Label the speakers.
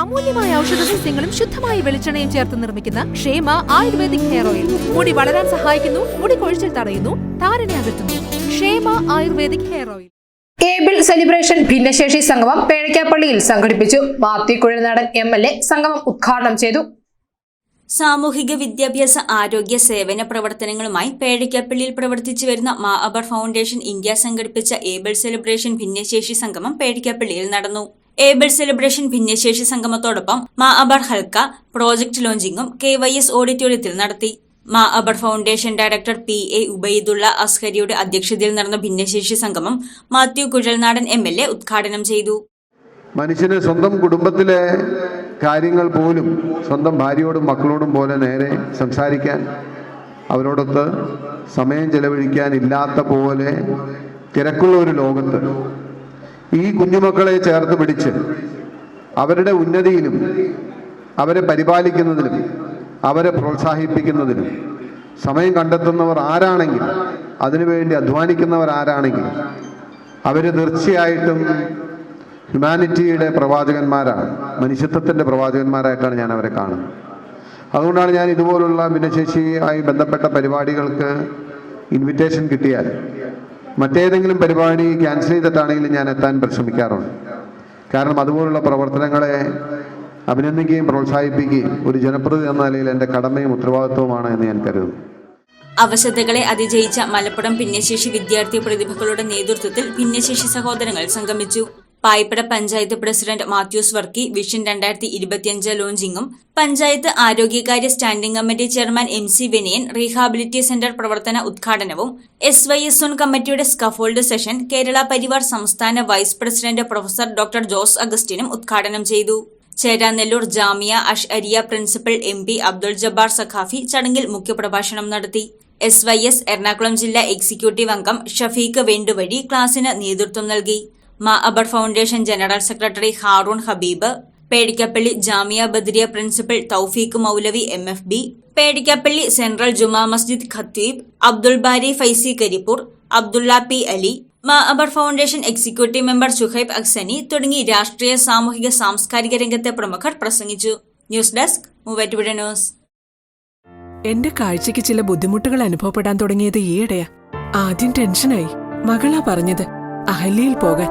Speaker 1: അമൂല്യമായ ഔഷധ സസ്യങ്ങളും ശുദ്ധമായ വെളിച്ചെണ്ണയും ചേർത്ത് നിർമ്മിക്കുന്ന ക്ഷേമ ആയുർവേദിക് ഹെയർ ഓയിൽ മുടി വളരാൻ സഹായിക്കുന്നു മുടി കൊഴിച്ചിൽ തടയുന്നു താരനെ അകറ്റുന്നു Kshema ayurvedic hair oil
Speaker 2: able celebration ഭിന്നശേഷി സംഗമം പേഴക്കാപ്പള്ളിയിൽ സംഘടിപ്പിച്ചു Mathew Kuzhalnadan M L A സംഗമം ഉദ്ഘാടനം ചെയ്തു
Speaker 3: സാമൂഹിക വിദ്യാഭ്യാസ ആരോഗ്യ സേവന പ്രവർത്തനങ്ങളുമായി പേഴയ്ക്കപ്പള്ളിയിൽ പ്രവർത്തിച്ചു വരുന്ന മാ അബർ ഫൗണ്ടേഷൻ ഇന്ത്യ സംഘടിപ്പിച്ച ഏബിൾ സെലിബ്രേഷൻ ഭിന്നശേഷി സംഗമം പേഴയ്ക്കപ്പള്ളിയിൽ നടന്നു ഏബിൾ സെലിബ്രേഷൻ ഭിന്നശേഷി സംഗമത്തോടൊപ്പം മാ അബർ ഹൽക്ക പ്രോജക്ട് ലോഞ്ചിംഗും കെ വൈ എസ് ഓഡിറ്റോറിയത്തിൽ നടത്തി മാ അബർ foundation director P A Ubaidulla അസ്ഹരിയുടെ അധ്യക്ഷതയിൽ നടന്ന ഭിന്നശേഷി സംഗമം Mathew Kuzhalnadan M L A ഉദ്ഘാടനം ചെയ്തു
Speaker 4: മനുഷ്യന് സ്വന്തം കുടുംബത്തിലെ കാര്യങ്ങൾ പോലും സ്വന്തം ഭാര്യയോടും മക്കളോടും പോലെ നേരെ സംസാരിക്കാൻ അവരോടൊത്ത് സമയം ചെലവഴിക്കാൻ ഇല്ലാത്ത പോലെ തിരക്കുള്ള ഒരു ലോകത്ത് ഈ കുഞ്ഞുമക്കളെ ചേർത്ത് പിടിച്ച് അവരുടെ ഉന്നതിയിലും അവരെ പരിപാലിക്കുന്നതിലും അവരെ പ്രോത്സാഹിപ്പിക്കുന്നതിലും സമയം കണ്ടെത്തുന്നവർ ആരാണെങ്കിലും അതിനുവേണ്ടി അധ്വാനിക്കുന്നവർ ആരാണെങ്കിലും അവർ തീർച്ചയായിട്ടും ഹ്യൂമാനിറ്റിയുടെ പ്രവാചകന്മാരാണ് മനുഷ്യത്വത്തിൻ്റെ പ്രവാചകന്മാരായിട്ടാണ് ഞാൻ അവരെ കാണുന്നത് അതുകൊണ്ടാണ് ഞാൻ ഇതുപോലുള്ള ഭിന്നശേഷിയുമായി ബന്ധപ്പെട്ട പരിപാടികൾക്ക് ഇൻവിറ്റേഷൻ കിട്ടിയാൽ മറ്റേതെങ്കിലും പരിപാടി ക്യാൻസൽ ചെയ്തിട്ടാണെങ്കിലും ഞാൻ എത്താൻ പരിശ്രമിക്കാറുണ്ട് കാരണം അതുപോലുള്ള പ്രവർത്തനങ്ങളെ അഭിനന്ദിക്കുകയും പ്രോത്സാഹിപ്പിക്കുകയും ഒരു ജനപ്രതി എന്ന നിലയിൽ എൻ്റെ കടമയും ഉത്തരവാദിത്വമാണ് എന്ന് ഞാൻ കരുതുന്നു
Speaker 3: അവശതകളെ അതിജയിച്ച മലപ്പുറം ഭിന്നശേഷി വിദ്യാർത്ഥി പ്രതിഭകളുടെ നേതൃത്വത്തിൽ ഭിന്നശേഷി സഹോദരങ്ങൾ സംഗമിച്ചു പായ്പട പഞ്ചായത്ത് പ്രസിഡന്റ് മാത്യൂസ് വർക്കി വിഷൻ രണ്ടായിരത്തി ഇരുപത്തിയഞ്ച് ലോഞ്ചിങ്ങും പഞ്ചായത്ത് ആരോഗ്യകാര്യ standing committee chairman M C Vinayan rehabilitation centre പ്രവർത്തന ഉദ്ഘാടനവും എസ് വൈ എസ് ഒൻ കമ്മിറ്റിയുടെ സ്കഫോൾഡ് സെഷൻ കേരള പരിവാർ സംസ്ഥാന vice president professor doctor Jose അഗസ്റ്റിനും ഉദ്ഘാടനം ചെയ്തു Cheranallur Jamia Ashariya principal M P Abdul Jabbar Saqafi ചടങ്ങിൽ മുഖ്യപ്രഭാഷണം നടത്തി എസ് വൈ എസ് എറണാകുളം ജില്ലാ എക്സിക്യൂട്ടീവ് അംഗം ഷഫീഖ് വേണ്ടുവഴി ക്ലാസിന് നേതൃത്വം നൽകി മാ അബർ foundation general secretary Haroon Habeeb Pedikkappally Jamia Badriya principal Thoufeeq Maulavi M F B Pedikkappally central Juma Masjid ഖത്തീബ് അബ്ദുൽ ബാരി ഫൈസി കരിപ്പൂർ അബ്ദുള്ള പി അലി മാ അബർ foundation executive member Shuhaib Aksani തുടങ്ങി രാഷ്ട്രീയ സാമൂഹിക സാംസ്കാരിക രംഗത്തെ പ്രമുഖർ പ്രസംഗിച്ചു ന്യൂസ് ഡെസ്ക് മൂവാറ്റുപുഴ ന്യൂസ്
Speaker 5: എന്റെ കാഴ്ചയ്ക്ക് ചില ബുദ്ധിമുട്ടുകൾ അനുഭവപ്പെടാൻ തുടങ്ങിയത് ഈയിടെയാ ആദ്യം ടെൻഷനായി മകളാ പറഞ്ഞത് അഹല്യയിൽ പോകാൻ